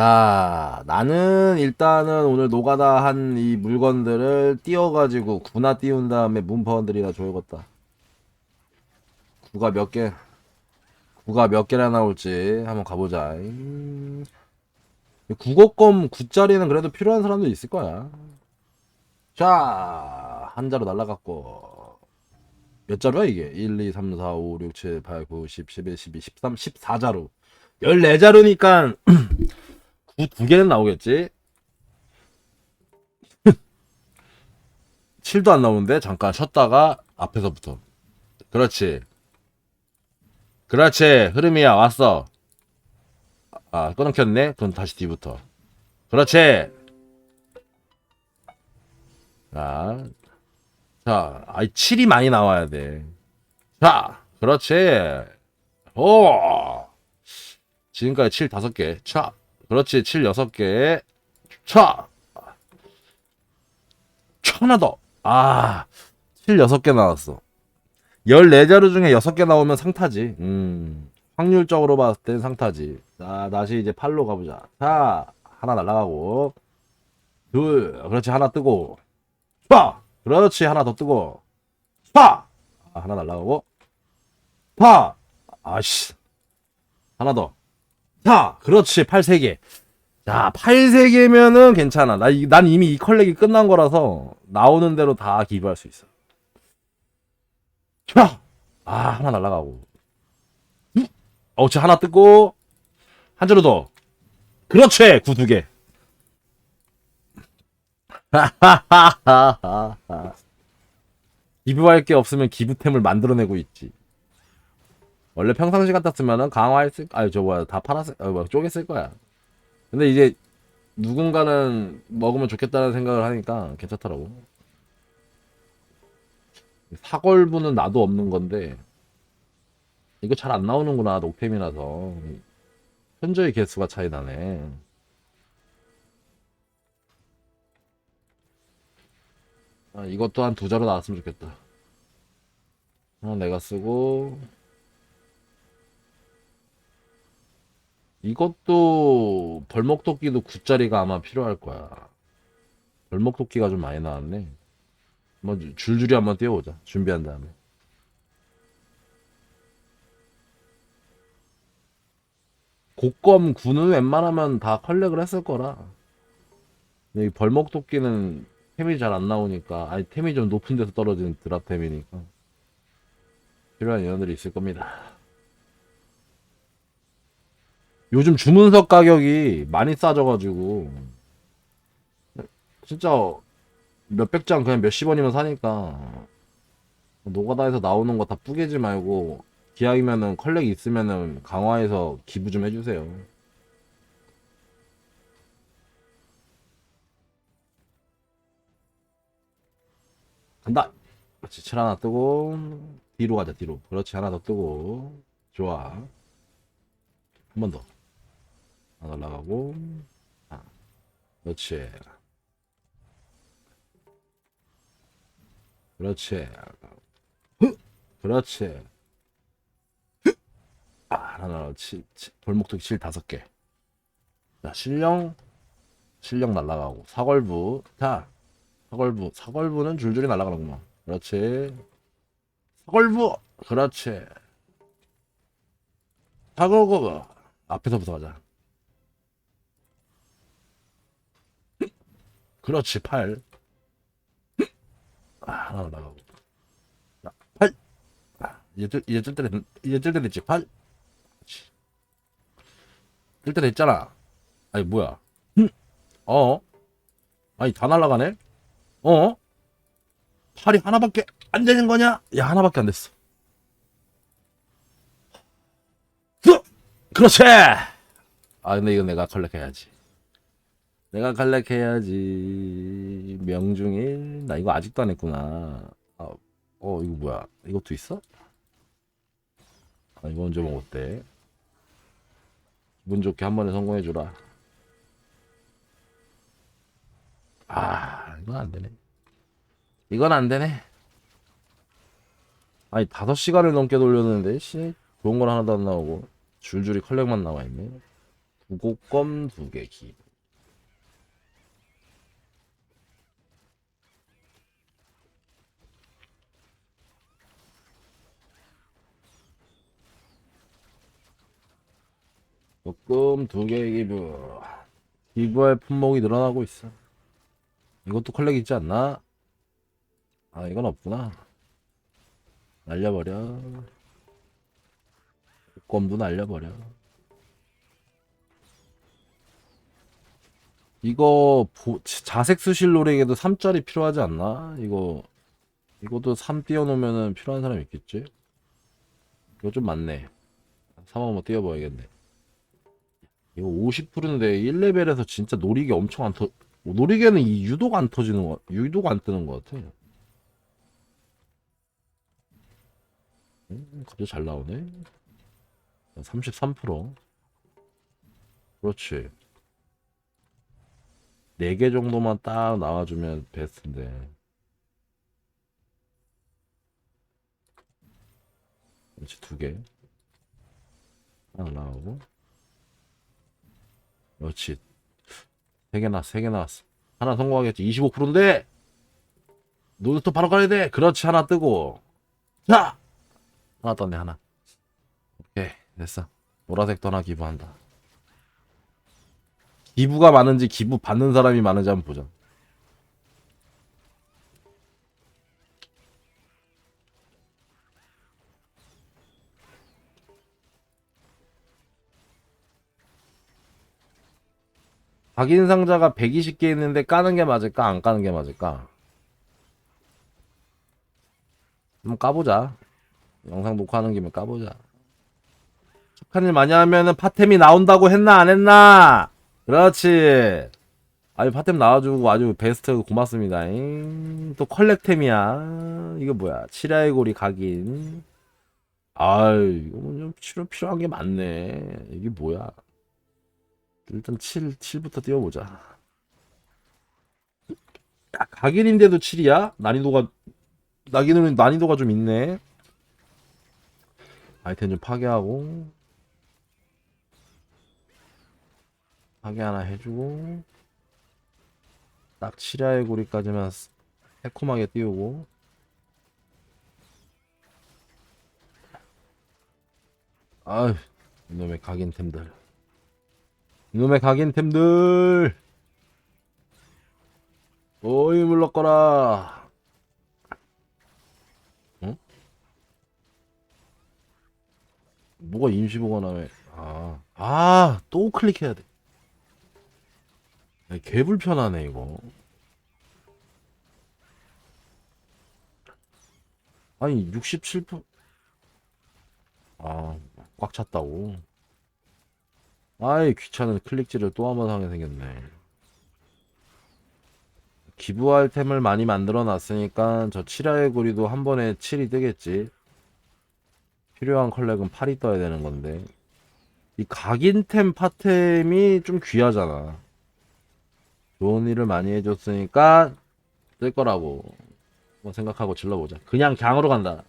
자, 나는 일단은 오늘 노가다 한 이 물건들을 띄워가지고 구나 띄운 다음에 문파원들이나 줘야겠다. 구가 몇 개, 구가 몇 개나 나올지 한번 가보자. 음, 국어검 9짜리는 그래도 필요한 사람도 있을 거야. 자, 한 자로 날라갔고. 몇 자루야 이게? 1, 2, 3, 4, 5, 6, 7, 8, 9, 10, 11, 12, 13, 14자루. 14자루니까 구두 개는 나오겠지? 7도 안 나오는데 잠깐 쉬었다가 앞에서부터. 그렇지. 그렇지. 흐름이야. 왔어. 아, 끊겼네? 그럼 다시 뒤부터. 그렇지. 자, 자, 아이, 7이 많이 나와야 돼. 자, 그렇지. 오! 지금까지 7 5개. 차. 그렇지. 7 6개. 차. 하나 더. 아, 7 6개 나왔어. 14자루 중에 6개 나오면 상타지. 음. 확률적으로 봤을 땐 상타지. 자, 다시 이제 팔로 가보자. 자, 하나 날라가고. 둘. 그렇지. 하나 뜨고. 파! 그렇지. 하나 더 뜨고. 파! 아, 하나 날라가고. 파! 아씨. 하나 더. 자, 그렇지. 팔 3개. 자, 팔 3개면은 괜찮아. 나, 이- 난 이미 이 컬렉이 끝난 거라서 나오는 대로 다 기부할 수 있어. 자! 아, 하나 날라가고. 어, 저 하나 뜯고, 한 자루 더. 그렇지! 구 두 개. 기부할 게 없으면 기부템을 만들어내고 있지. 원래 평상시 같았으면은 강화했을, 아니, 저 뭐야, 다 팔았을, 아, 뭐, 쪼갰을 거야. 근데 이제 누군가는 먹으면 좋겠다는 생각을 하니까 괜찮더라고. 사골부는 나도 없는 건데, 이거 잘 안 나오는구나, 녹템이라서. 현저히 개수가 차이 나네. 아, 이것도 한 두 자루 나왔으면 좋겠다. 하나 내가 쓰고, 이것도 벌목도끼도 9짜리가 아마 필요할 거야. 벌목도끼가 좀 많이 나왔네. 한번 줄줄이 한번 띄워보자. 준비한 다음에. 곡검 9는 웬만하면 다 컬렉을 했을 거라. 이 벌목도끼는 템이 잘 안 나오니까, 아니 템이 좀 높은 데서 떨어지는 드랍템이니까 필요한 인원들이 있을 겁니다. 요즘 주문석 가격이 많이 싸져가지고 진짜 몇백 장 그냥 몇십 원이면 사니까 노가다에서 나오는 거 다 뿌개지 말고 기왕이면은 컬렉 있으면은 강화해서 기부 좀 해주세요. 간다. 그렇지, 7 하나 뜨고 뒤로 가자 뒤로. 그렇지 하나 더 뜨고 좋아. 한 번 더. 하나 날라가고 아, 그렇지. 그렇지. 흐! 그렇지. 흐! 아, 하나, 치, 치, 돌목도기 실 다섯 개. 자, 실령, 실령 날라가고, 사걸부. 자, 사걸부. 사걸부는 줄줄이 날라가는구만. 그렇지. 사걸부! 그렇지. 사걸부. 앞에서부터 가자. 그렇지, 팔. 아, 하나 나가고. 자, 팔. 아, 이제 뜰, 이제 뜰 때, 됐- 이제 뜰때 됐지, 팔. 뜰때 됐잖아. 아니, 뭐야. 흠. 어? 아니, 다 날라가네? 어? 팔이 하나밖에 안 되는 거냐? 야, 하나밖에 안 됐어. 흐! 그렇지! 아, 근데 이거 내가 컬렉해야지. 내가 컬렉해야지. 명중일. 나 이거 아직도 안 했구나. 아, 어, 이거 뭐야? 이것도 있어? 아, 이거 언제 먹었대? 기분 좋게 한 번에 성공해주라. 아, 이건 안 되네. 이건 안 되네. 아니, 다섯 시간을 넘게 돌렸는데, 씨. 좋은 건 하나도 안 나오고, 줄줄이 컬렉만 나와 있네. 무곡검 두 개 기. 무곡검 두개 기부. 기부할 품목이 늘어나고 있어. 이것도 컬렉 있지 않나? 아, 이건 없구나. 날려버려. 껌도 날려버려. 이거 보- 자색 수실 노래에도 3짜리 필요하지 않나? 이거 이것도 3 띄워놓으면은 필요한 사람 있겠지? 이거 좀 많네. 3 한번 띄워봐야겠네. 이거 50%인데 1레벨에서 진짜 노리개 엄청 안 터. 노리개는 이 유도가 안 터지는 거, 유도가 안 뜨는 것 같아. 음, 갑자기 잘 나오네. 33%. 그렇지. 4개 정도만 딱 나와주면 베스트인데. 그렇지, 2개. 하나 나오고. 그렇지. 3개 나왔어, 3개 나왔어. 하나 성공하겠지. 25%인데! 노드도 바로 가야 돼! 그렇지, 하나 뜨고. 자! 하나 떴네, 하나. 오케이, 됐어. 보라색 떠나 기부한다. 기부가 많은지 기부 받는 사람이 많은지 한번 보자. 각인 상자가 120개 있는데 까는 게 맞을까? 안 까는 게 맞을까? 한번 까보자. 영상 녹화하는 김에 까보자. 착한 일 많이 하면은 파템이 나온다고 했나 안 했나? 그렇지. 아유 파템 나와주고 아주 베스트 고맙습니다. 잉. 또 컬렉템이야. 이거 뭐야? 칠야의 고리 각인. 아유 이거 좀 치료 필요한 게 많네. 이게 뭐야? 일단 7 7부터 띄워보자. 야, 각인인데도 7이야? 난이도가 난이도는 난이도가 좀 있네. 아이템 좀 파괴하고 파괴 하나 해주고 딱 7야의 고리까지만 스- 새콤하게 띄우고 아휴 이놈의 각인템들 이놈의 각인템들 어이 물러거라 응? 뭐가 임시보관함에 아, 아, 또 클릭해야 돼. 야, 개 불편하네, 이거. 아니, 67%. 아, 꽉 찼다고. 아이, 귀찮은 클릭지를 또한 번 하게 생겼네. 기부 아이템을 많이 만들어 놨으니까 저 7화의 고리도 한 번에 7이 뜨겠지. 필요한 컬렉은 8이 떠야 되는 건데. 이 각인템 파템이 좀 귀하잖아. 좋은 일을 많이 해줬으니까 뜰 거라고 한번 생각하고 질러보자. 그냥 강으로 간다.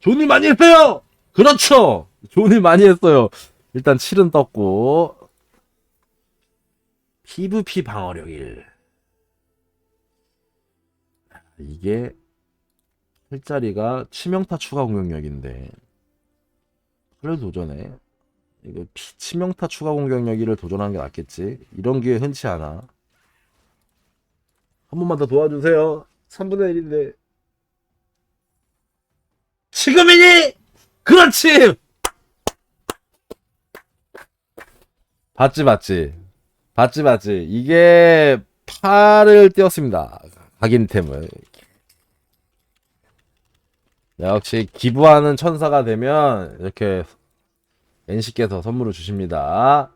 좋은 일 많이 했어요! 그렇죠! 좋은 일 많이 했어요. 일단 7은 떴고 PVP 방어력 1 이게 1짜리가 치명타 추가 공격력인데 그래 도전해. 이거 피- 치명타 추가 공격력이를 도전하는 게 낫겠지. 이런 기회 흔치 않아. 한 번만 더 도와주세요. 3분의 1인데. 지금이니! 그렇지! 봤지, 봤지. 봤지, 봤지. 이게 8을 띄웠습니다. 각인템을. 역시 기부하는 천사가 되면 이렇게 NC께서 선물을 주십니다.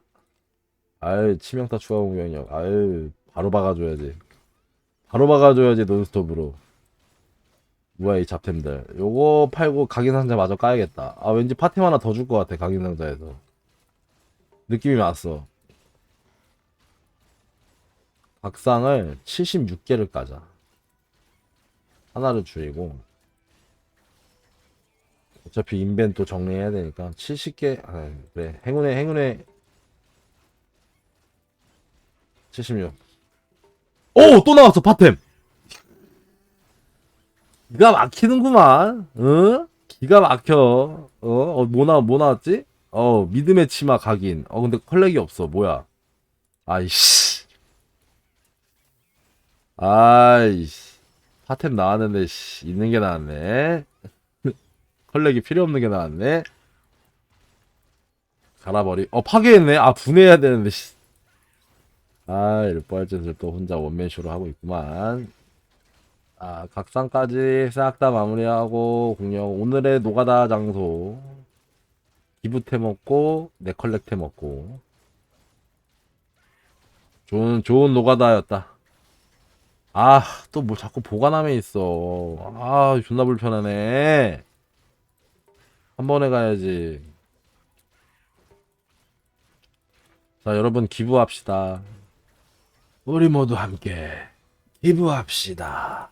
아유 치명타 추가 공격력. 아유 바로 박아줘야지. 바로 박아줘야지 논스톱으로. 뭐야 이 잡템들. 요거 팔고 각인 상자 마저 까야겠다. 아 왠지 파템 하나 더 줄 것 같아 각인 상자에서. 느낌이 왔어. 박상을 76개를 까자. 하나를 줄이고 어차피 인벤또 정리해야 되니까 70개 아 그래 행운의 행운의 76 오! 또 나왔어 파템 기가 막히는구만 응? 기가 막혀 어? 어? 뭐, 나, 뭐 나왔지? 어, 믿음의 치마 각인. 어, 근데 컬렉이 없어. 뭐야? 아이씨. 아이씨. 파템 나왔는데, 씨, 있는 게 나왔네. 컬렉이 필요 없는 게 나왔네. 갈아버리. 어, 파괴했네. 아, 분해해야 되는데, 씨. 아, 일벌짓을 또 혼자 원맨쇼로 하고 있구만. 아, 각상까지 싹 다 마무리하고, 공룡, 오늘의 노가다 장소. 기부템 먹고, 네컬렉템 먹고. 좋은, 좋은 노가다였다. 아, 또 뭐 자꾸 보관함에 있어. 아, 존나 불편하네. 한 번에 가야지. 자, 여러분 기부합시다. 우리 모두 함께 기부합시다.